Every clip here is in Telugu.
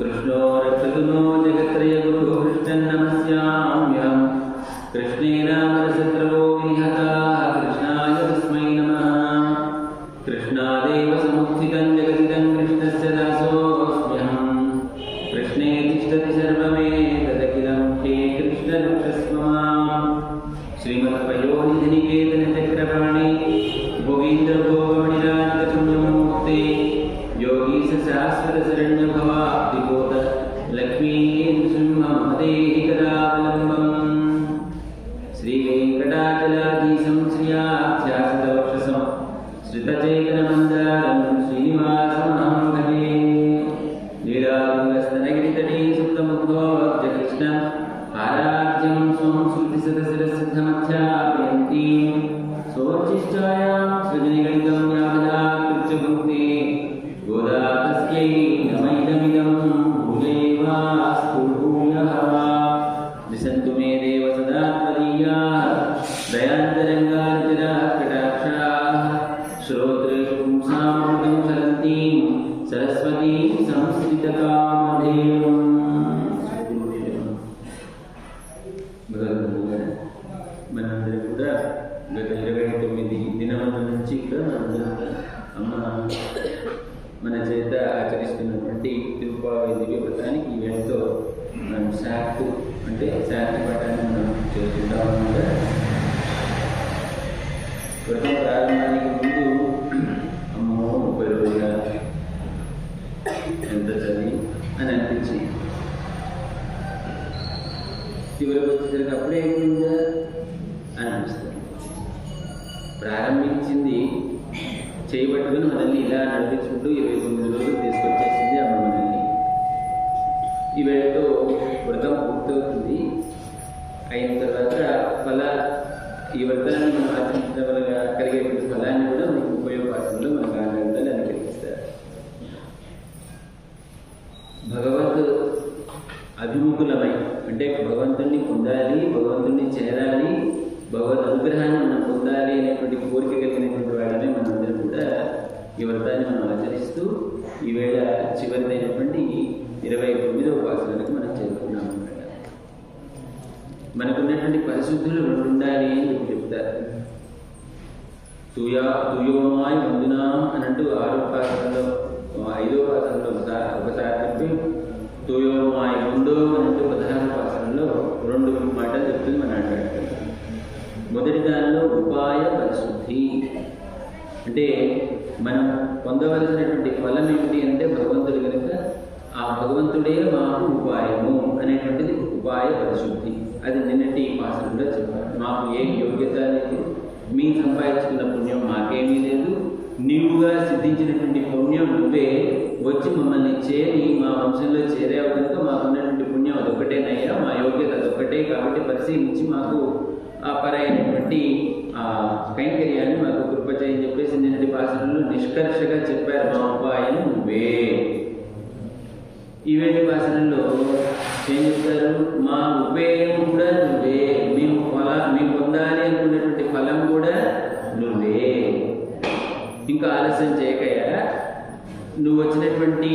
कृष्णो रक्षतुनो जगत्रयगुरुकृष्णन्नमस्याम्यहम् कृष्णेनामरसत्रवो विहता فجئنا అంటే శాంతి పట్టాన్ని మనం చేస్తుంటా అన్నమాట వ్రతం ప్రారంభానికి ముందు అమ్మో ముప్పై రోజుల ఎంత చదివి అని అనిపించి. చివరికి వచ్చేసరికి అప్పుడే ఏమైందా అని అనిపిస్తుంది. ప్రారంభించింది చేయబట్టుకుని మనల్ని ఇలా నడిపించుకుంటూ ఇరవై తొమ్మిది రోజులు తీసుకొచ్చేసింది అమ్మ మనల్ని ఈ వేళతో వ్రతం పూర్తవుతుంది అయిన తర్వాత ఫల ఈ వ్రతాన్ని మనం ఆచరించడం వల్ల కలిగేటువంటి ఫలాన్ని కూడా మనకు ఉపయోగపడుతుందో మనకు ఆనందాలు అనుకరిస్తారు భగవద్ అభిముఖులమై అంటే భగవంతుణ్ణి పొందాలి భగవంతుణ్ణి చేరాలి భగవద్ అనుగ్రహాన్ని మనం పొందాలి అనేటువంటి కోరిక కలిగినటువంటి వాళ్ళని మనందరం కూడా ఈ వ్రతాన్ని మనం ఆచరిస్తూ ఈవేళ చివరిదైనటువంటి ఇరవై తొమ్మిదవ ఉపాసనలకు మనం చేరుకున్నాం అన్నమాట మనకున్నటువంటి పరిశుద్ధులు రెండు ఉండాలి అని చెప్పి చెప్తారు తుయా తుయోమాయ్ అని అంటూ ఆరో ఉపాసనలో ఐదో ఉపాసనలో ఒకసారి ఒకసారి చెప్పి తుయోమాయ్ ముందో అంటూ పదహారు ఉపాసనలో రెండు మాటలు చెప్తుంది మన అంటాడు మొదటి దానిలో ఉపాయ పరిశుద్ధి. అంటే మనం పొందవలసినటువంటి ఫలం ఏమిటి అంటే భగవంతుడు కనుక ఆ భగవంతుడే మాకు ఉపాయము అనేటువంటిది ఉపాయ పరిశుద్ధి. అది నిన్నటి ఉపాసనలో చెప్పారు. మాకు ఏ యోగ్యత అనేది మీ సంపాదించుకున్న పుణ్యం మాకేమీ లేదు. నీవుగా సిద్ధించినటువంటి పుణ్యం నువ్వే. వచ్చి మమ్మల్ని చేరి మా వంశంలో చేరావు కనుక మాకున్నటువంటి పుణ్యం అదొకటేనయ్యా మా యోగ్యత అదొకటే కాబట్టి పరిశీలించి మాకు ఆ పరైనటువంటి ఆ కైంకర్యాన్ని మాకు కృపచేయని చెప్పేసి నిన్నటి భాషలలో నిష్కర్షగా చెప్పారు మా ఉపాయం నువ్వే. ఈవేటి భాషలలో ఏం చెప్తారు? మా ఉపేయం కూడా నువ్వే మేము ఫల మేము పొందాలి అనుకున్నటువంటి ఫలం కూడా నువ్వే ఇంకా ఆలస్యం చేయకయ్యా నువ్వు వచ్చినటువంటి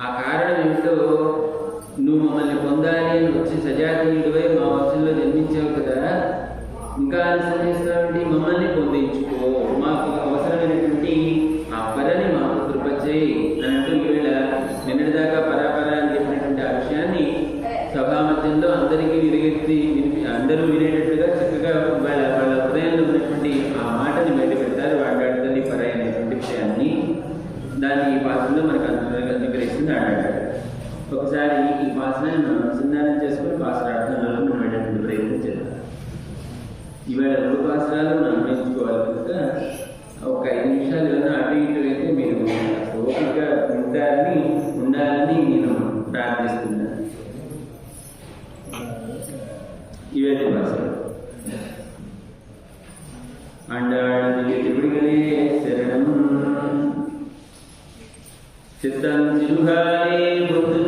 ఆ కారణం ఏంటో నువ్వు మమ్మల్ని పొందాలి అని వచ్చి సజాతీయుడివై మా వంశంలో జన్మించావు కదా. ఇంకా ఆలస్యం చేస్తావంటే? మమ్మల్ని పొందించుకో. మాకు even the person. And typically, Serenam Chittam Jiluhari Buddha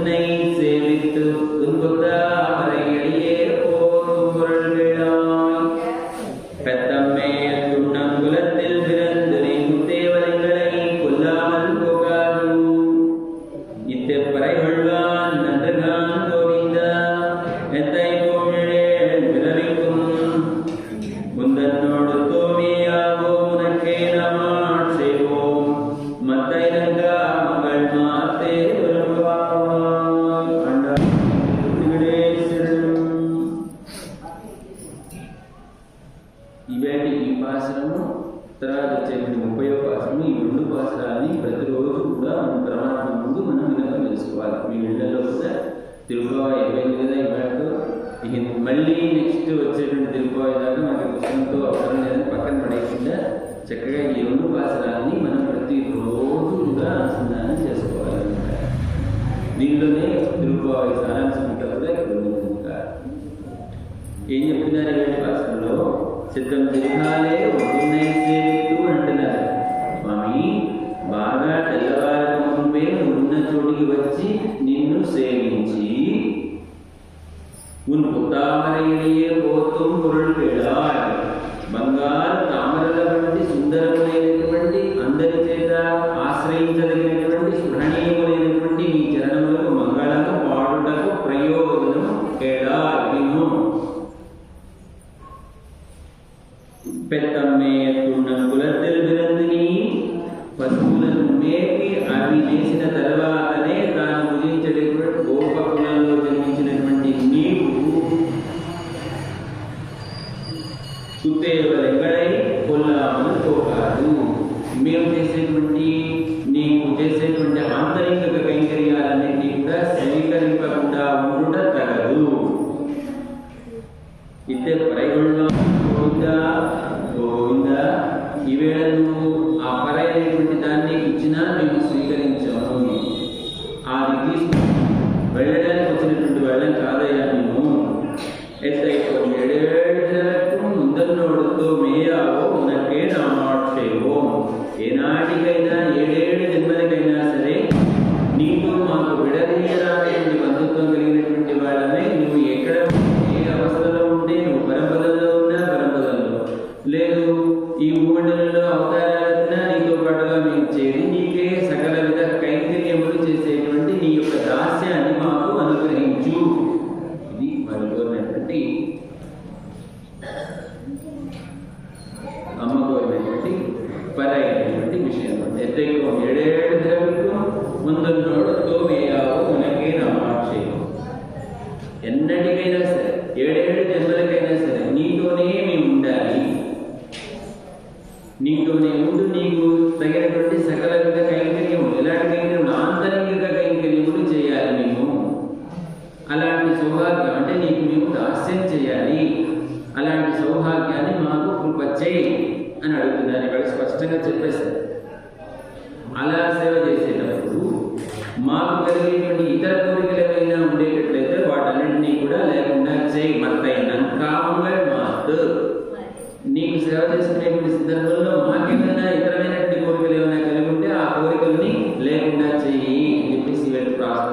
తెల్లవారాలే ఉదయం సేవలు అంటున్నారు. స్వామి బాగా తెల్లవారు ముందే ఉన్న చోటికి వచ్చి నిన్ను సేవించి ఉన్ పుత్తామరయే పోతుం పురుణ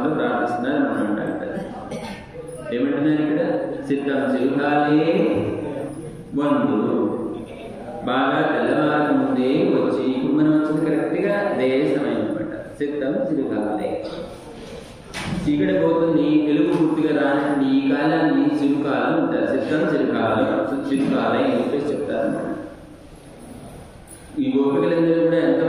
వాళ్ళు ప్రార్థిస్తున్నారు అంటాడు ఏమంటున్నారు ఇక్కడ? సిద్ధం సింహాలే వందు బాగా తెల్లవారి ముందే వచ్చి మనం వచ్చింది కరెక్ట్గా అదే సమయం అనమాట సిద్ధం సింహాలే చీకటి పోతుంది తెలుగు పూర్తిగా రాని ఈ కాలాన్ని చిరుకాలం ఉంటారు సిద్ధం చిరుకాలం చిరుకాలం ఏం చెప్పేసి చెప్తారు ఈ గోపికలందరూ కూడా ఎంత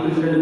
रामकृष्ण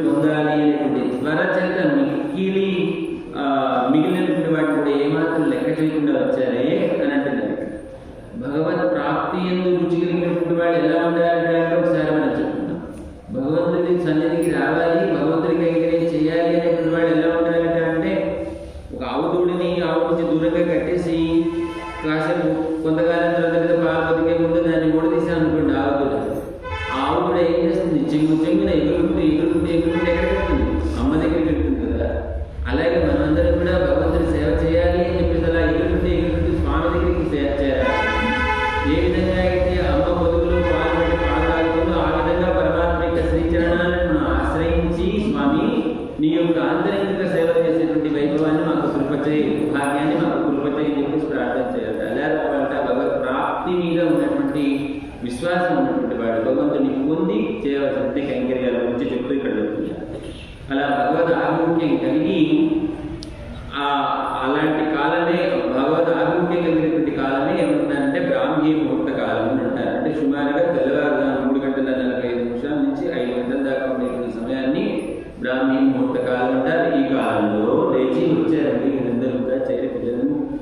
కాలం ఉంటారు ఈ కాలంలో లేచి వచ్చారండి వీళ్ళందరూ కూడా చైతన్యం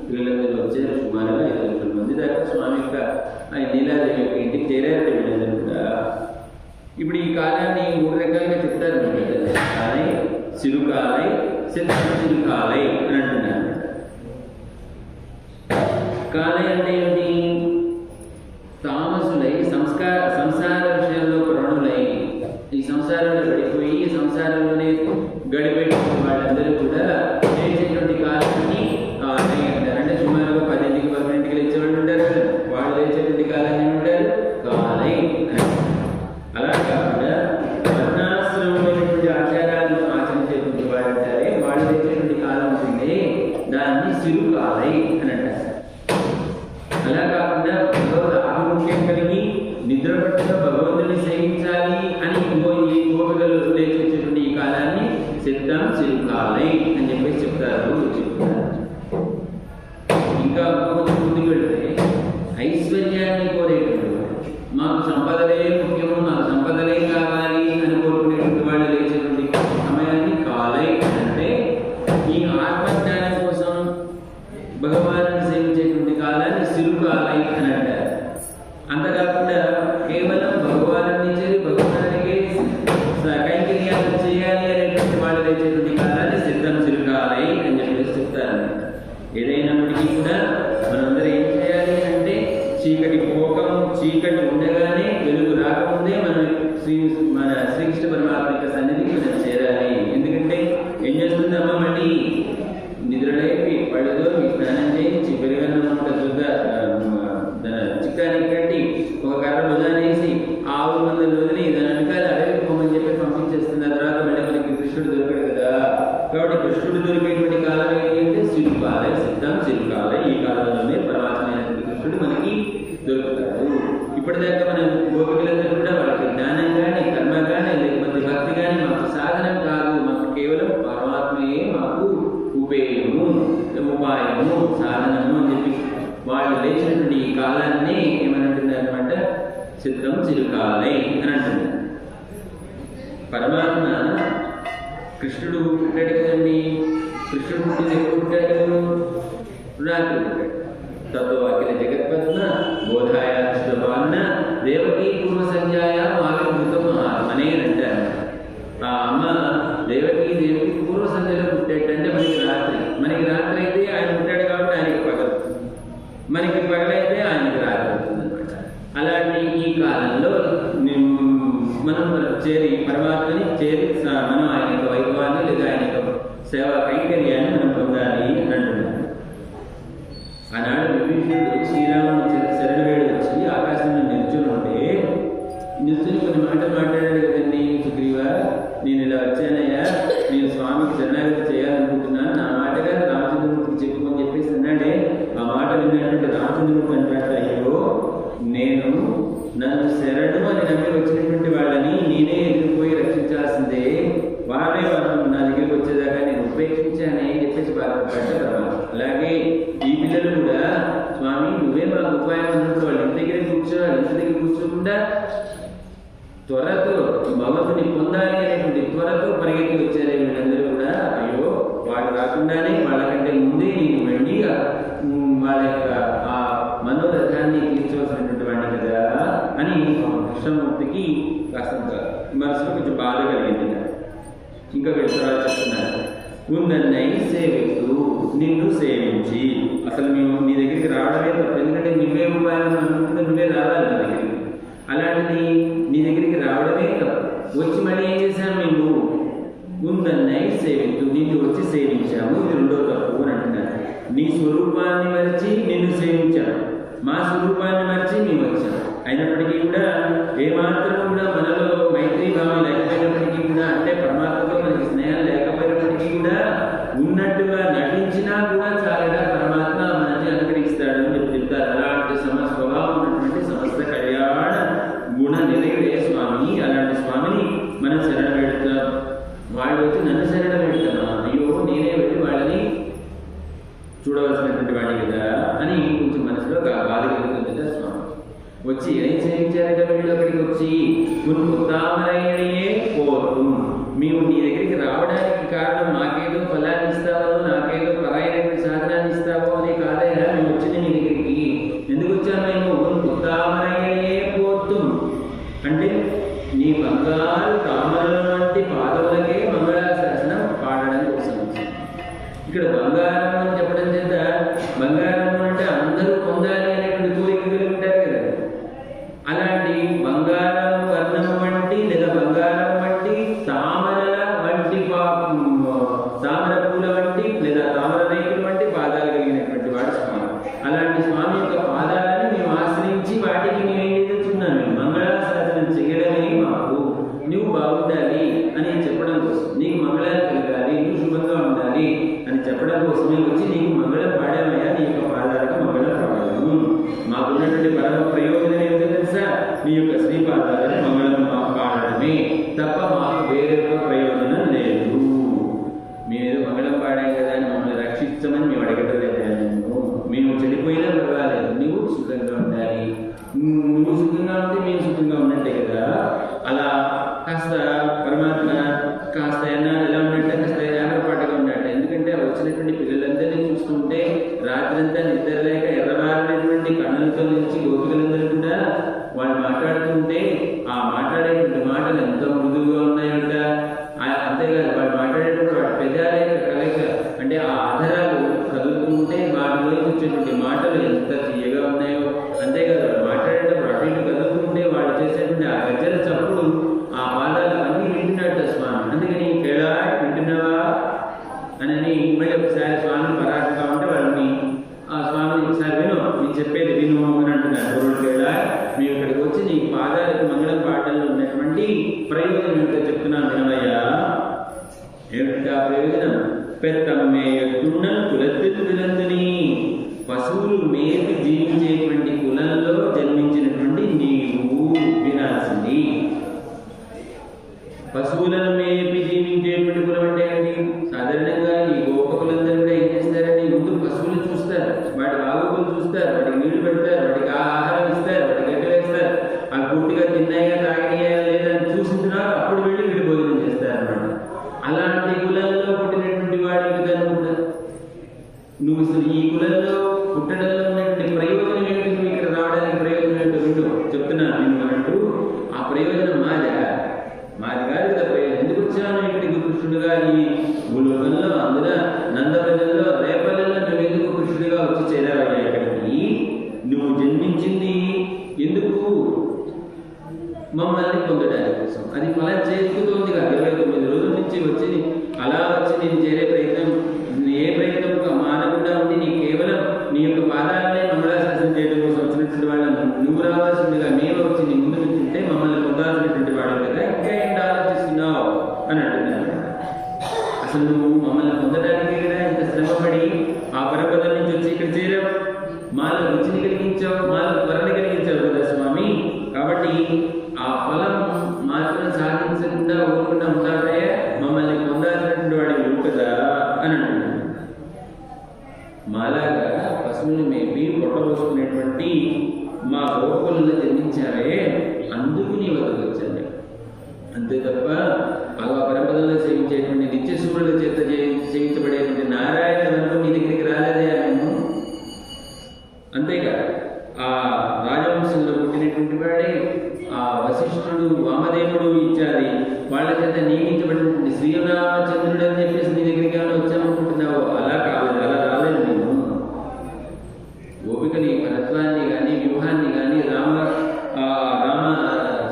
వీళ్ళందరూ వచ్చారు సుమారుగా ఐదు లక్షల మంది దాకా స్వామి యొక్క నీలాదేవి యొక్క ఇంటికి చేరారు వీళ్ళందరూ కూడా ఇప్పుడు ఈ కాలాన్ని మూడు రకాలుగా చెప్తారు మన పెద్దలు కాలై సిరుకాలై చిన్న అని అంటున్నారు కాలై అంటే ఏమిటి ఈ సంసారంలో పడిపోయి ఈ సంసారంలోనే గడిపెట్టిన వాళ్ళందరూ కూడా కాబట్టి కృష్ణుడు దొరికేటువంటి కాలం ఏంటంటే శిల్పాలయ సిద్ధం శిల్పాలయ ఈ కాలంలోనే పరమాత్మైనటువంటి కృష్ణుడు మనకి దొరుకుతాడు. ఇప్పటిదాకా మనం గోపికలందరూ కూడా వాళ్ళకి జ్ఞానం కానీ కర్మ కానీ లేకపోతే భక్తి కానీ మాకు సాధనం కాదు. మాకు కేవలం పరమాత్మయే మాకు ఉపేయము ఉపాయము సాధనము అని చెప్పి వాళ్ళు లేచినటువంటి ఈ కాలాన్ని ఏమంటున్నారనమాట సిద్ధం చిరుకాలే అని అంటున్నారు. పరమాత్మ కృష్ణుడు Good morning. రాస్తుంటారు మనసులో కొంచెం బాధ కలిగింది ఇంకా వెళ్తారా చెప్తున్నారు. ఉందన్నయ్య సేవిస్తూ నిన్ను సేవించి అసలు మేము నీ దగ్గరికి రావడమే తప్ప. ఎందుకంటే నువ్వే ఇవ్వాలని అనుకుంటే నువ్వే రావాలి నా దగ్గరికి. అలాంటిది నీ దగ్గరికి రావడమే తప్ప. వచ్చి మళ్ళీ ఏం చేశాను మేము ఉందన్నయ్య సేవిస్తూ నిన్ను వచ్చి సేవించాము. ఇది రెండో తప్పు అని అంటున్నారు. నీ స్వరూపాన్ని మరిచి నిన్ను సేవించాను మా స్వరూపాన్ని మరిచి మేము వచ్చాము. అయినప్పటికీ కూడా ఏమాత్రం కూడా మనలో మైత్రి భావం లేకపోయినప్పటికీ కూడా అంటే పరమాత్మతో మనకి స్నేహం లేకపోయినప్పటికీ కూడా ఉన్నట్టుగా నటించినా కూడా చాలా పరమాత్మ మనల్ని అనుగ్రహిస్తాడు అని మీరు చెప్తారు. అలాంటి సమ స్వభావం ఉన్నటువంటి సమస్త కళ్యాణ గుణ నిలయ స్వామి అలాంటి స్వామిని మనం శరణ పెడతాం వాళ్ళు వచ్చి నన్ను శరణ நீ యొక్క శ్రీపాదాలను మంగళం కావడమే తప్ప మా పశువులను మేపి జీవించేటువంటి కులం అంటే ఏంటి సాధారణంగా ఈ గోపకులందరూ కూడా ఏం చేస్తారంటే ముందు పశువులు చూస్తారు వాటి బాగుకులు చూస్తారు వాటికి నీళ్ళు పెడతారు వాటికి ఆహారం ఇస్తారు. మమ్మల్ని పొందడానికి కోసం అది ఫలం చేస్తూతోందిగా ఇరవై తొమ్మిది రోజుల నుంచి వచ్చి అలా వచ్చి నేను చేరే మాలాగా పశువుని మేపి పొట్టబోసుకునేటువంటి మా గోపలను జన్మించారే అందుకు నీ వద్దకు వచ్చాను. అంతే తప్ప అలా పరంపరలో సేవించేటువంటి నిత్య సూర్యుల చేత సేవించబడేటువంటి నారాయణ నీ దగ్గరికి రా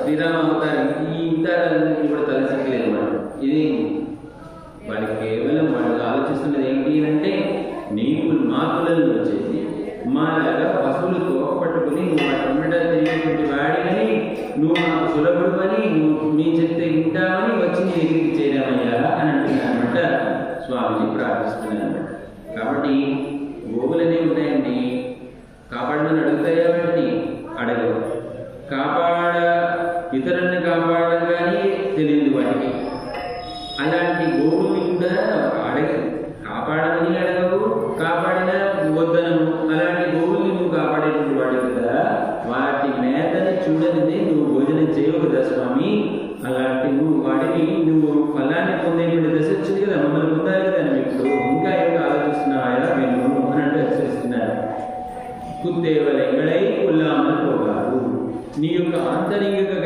శ్రీరామ అవతారం ఈ అవతారాలన్నింటినీ కూడా తలసిక్కలేదు మనం ఇది వాడి కేవలం వాళ్ళు ఆలోచిస్తున్నది ఏంటి అంటే నీవు మా పిల్లలు వచ్చేసి మాలాగా పశువులు తోకపట్టుకుని నువ్వు అమ్మట తిరిగినటువంటి వాడిని నువ్వు మాకు సులభుడు అని నువ్వు మీ చెప్తే వింటామని వచ్చి నీ చేయడం చేరామయ్యా అని అంటున్నారన్నమాట స్వామిజీ ప్రార్థిస్తున్నాను కాబట్టి వాడు కదా వాటి మేతని చూడనిదే నువ్వు భోజనం చేయవు కదా స్వామి? అలాంటి నువ్వు వాటిని నువ్వు ఫలాన్ని పొందేటువంటి దశ వచ్చింది కదా మమ్మల్ని పొందాలి కదా ఇప్పుడు ఇంకా ఏమిటి ఆలోచిస్తున్నావా? మేము అని అంటే హెచ్చరిస్తున్నారు కుత్తేవల ఎంగళై ఉల్లామని పోగారు. నీ యొక్క ఆంతరికంగా